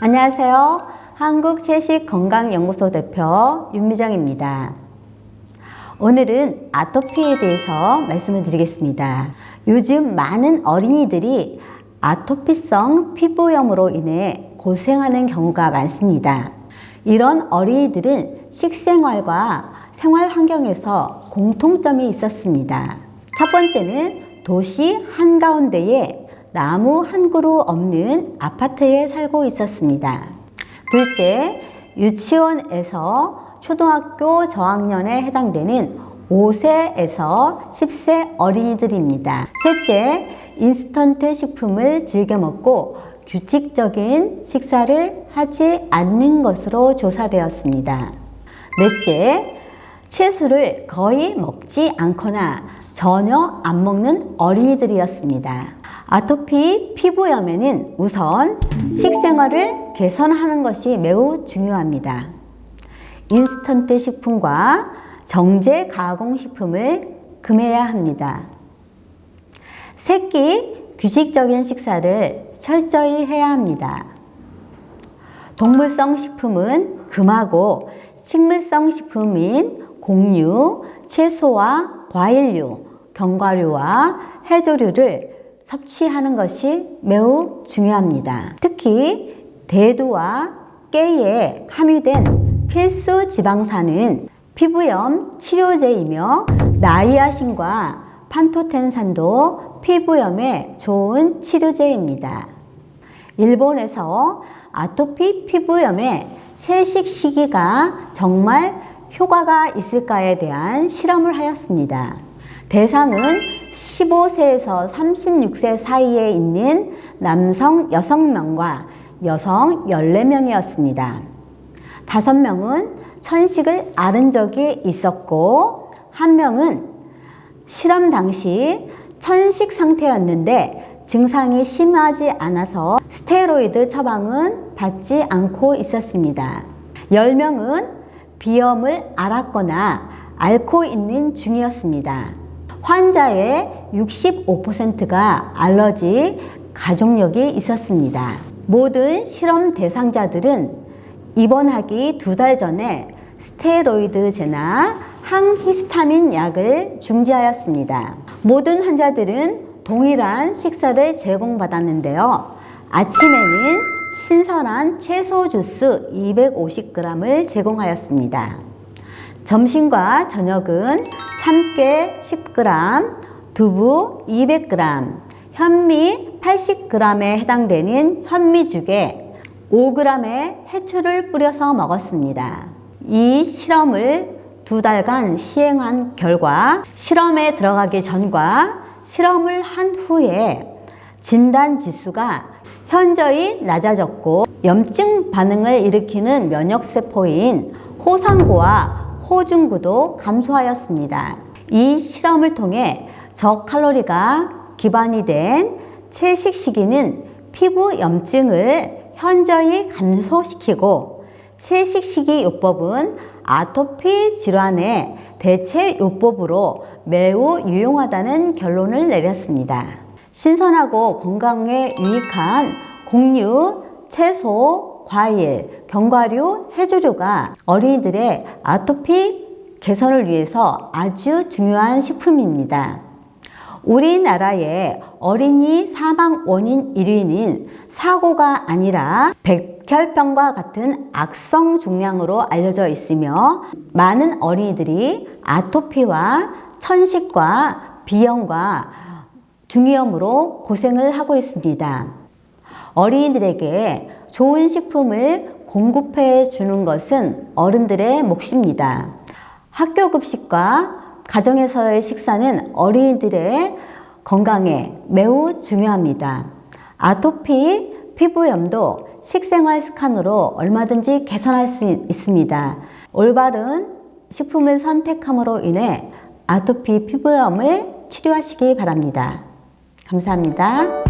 안녕하세요. 한국채식건강연구소 대표 윤미정입니다. 오늘은 아토피에 대해서 말씀을 드리겠습니다. 요즘 많은 어린이들이 아토피성 피부염으로 인해 고생하는 경우가 많습니다. 이런 어린이들은 식생활과 생활 환경에서 공통점이 있었습니다. 첫 번째는 도시 한가운데에 나무 한 그루 없는 아파트에 살고 있었습니다. 둘째, 유치원에서 초등학교 저학년에 해당되는 5세에서 10세 어린이들입니다. 셋째, 인스턴트 식품을 즐겨 먹고 규칙적인 식사를 하지 않는 것으로 조사되었습니다. 넷째, 채소를 거의 먹지 않거나 전혀 안 먹는 어린이들이었습니다. 아토피 피부염에는 우선 식생활을 개선하는 것이 매우 중요합니다. 인스턴트 식품과 정제 가공 식품을 금해야 합니다. 새끼 규칙적인 식사를 철저히 해야 합니다. 동물성 식품은 금하고 식물성 식품인 곡류, 채소와 과일류, 견과류와 해조류를 섭취하는 것이 매우 중요합니다. 특히 대두와 깨에 함유된 필수 지방산은 피부염 치료제이며 나이아신과 판토텐산도 피부염에 좋은 치료제입니다. 일본에서 아토피 피부염의 채식 시기가 정말 효과가 있을까에 대한 실험을 하였습니다. 대상은 15세에서 36세 사이에 있는 남성 6명과 여성 14명이었습니다. 5명은 천식을 앓은 적이 있었고, 한 명은 실험 당시 천식 상태였는데 증상이 심하지 않아서 스테로이드 처방은 받지 않고 있었습니다. 10명은 비염을 앓았거나 앓고 있는 중이었습니다. 환자의 65%가 알러지 가족력이 있었습니다. 모든 실험 대상자들은 입원하기 두 달 전에 스테로이드제나 항히스타민 약을 중지하였습니다. 모든 환자들은 동일한 식사를 제공받았는데요. 아침에는 신선한 채소 주스 250g을 제공하였습니다. 점심과 저녁은 참깨 10g, 두부 200g, 현미 80g에 해당되는 현미죽에 5g의 해초를 뿌려서 먹었습니다. 이 실험을 두 달간 시행한 결과 실험에 들어가기 전과 실험을 한 후에 진단 지수가 현저히 낮아졌고 염증 반응을 일으키는 면역세포인 호상구와 호중구도 감소하였습니다. 이 실험을 통해 저칼로리가 기반이 된 채식 시기는 피부 염증을 현저히 감소시키고 채식 시기 요법은 아토피 질환의 대체 요법으로 매우 유용하다는 결론을 내렸습니다. 신선하고 건강에 유익한 곡류, 채소, 과일, 견과류, 해조류가 어린이들의 아토피 개선을 위해서 아주 중요한 식품입니다. 우리나라의 어린이 사망 원인 1위는 사고가 아니라 백혈병과 같은 악성 종양으로 알려져 있으며 많은 어린이들이 아토피와 천식과 비염과 중이염으로 고생을 하고 있습니다. 어린이들에게 좋은 식품을 공급해 주는 것은 어른들의 몫입니다. 학교 급식과 가정에서의 식사는 어린이들의 건강에 매우 중요합니다. 아토피, 피부염도 식생활 습관으로 얼마든지 개선할 수 있습니다. 올바른 식품을 선택함으로 인해 아토피 피부염을 치료하시기 바랍니다. 감사합니다.